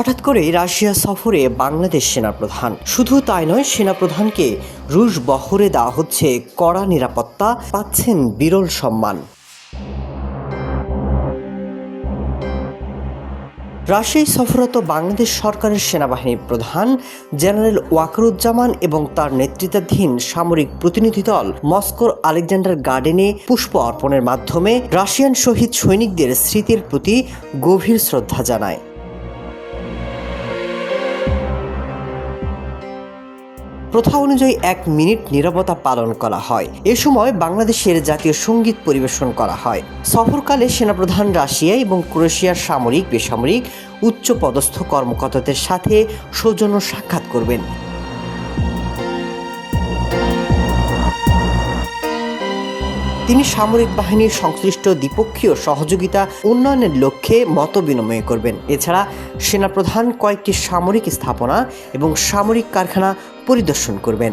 হঠাৎ করে রাশিয়া সফরে বাংলাদেশ সেনাপ্রধান। শুধু তাই নয়, সেনাপ্রধানকে রুশ বহরে দেওয়া হচ্ছে কড়া নিরাপত্তা, পাচ্ছেন বিরল সম্মান। রাশিয়ায় সফররত বাংলাদেশ সরকারের সেনাবাহিনীর প্রধান জেনারেল ওয়াকরুজ্জামান এবং তার নেতৃত্বাধীন সামরিক প্রতিনিধি দল মস্কোর আলেকজান্ডার গার্ডেনে পুষ্প অর্পণের মাধ্যমে রাশিয়ান শহীদ সৈনিকদের স্মৃতির প্রতি গভীর শ্রদ্ধা জানায়। প্রথা অনুযায়ী এক মিনিট নিরবতা পালন করা হয়। এ সময় বাংলাদেশের জাতীয় সংগীত পরিবেশন করা হয়। সফরকালে সেনাপ্রধান রাশিয়া এবং ক্রোয়েশিয়ার সামরিক, বেসামরিক উচ্চ পদস্থ কর্মকর্তাদের সাথে সৌজন্য সাক্ষাৎ করবেন। তিনি সামরিক বাহিনীর সংশ্লিষ্ট দ্বিপক্ষীয় সহযোগিতা উন্নয়নের লক্ষ্যে মত বিনিময় করবেন। এছাড়া সেনাপ্রধান কয়েকটি সামরিক স্থাপনা এবং সামরিক কারখানা পরিদর্শন করবেন।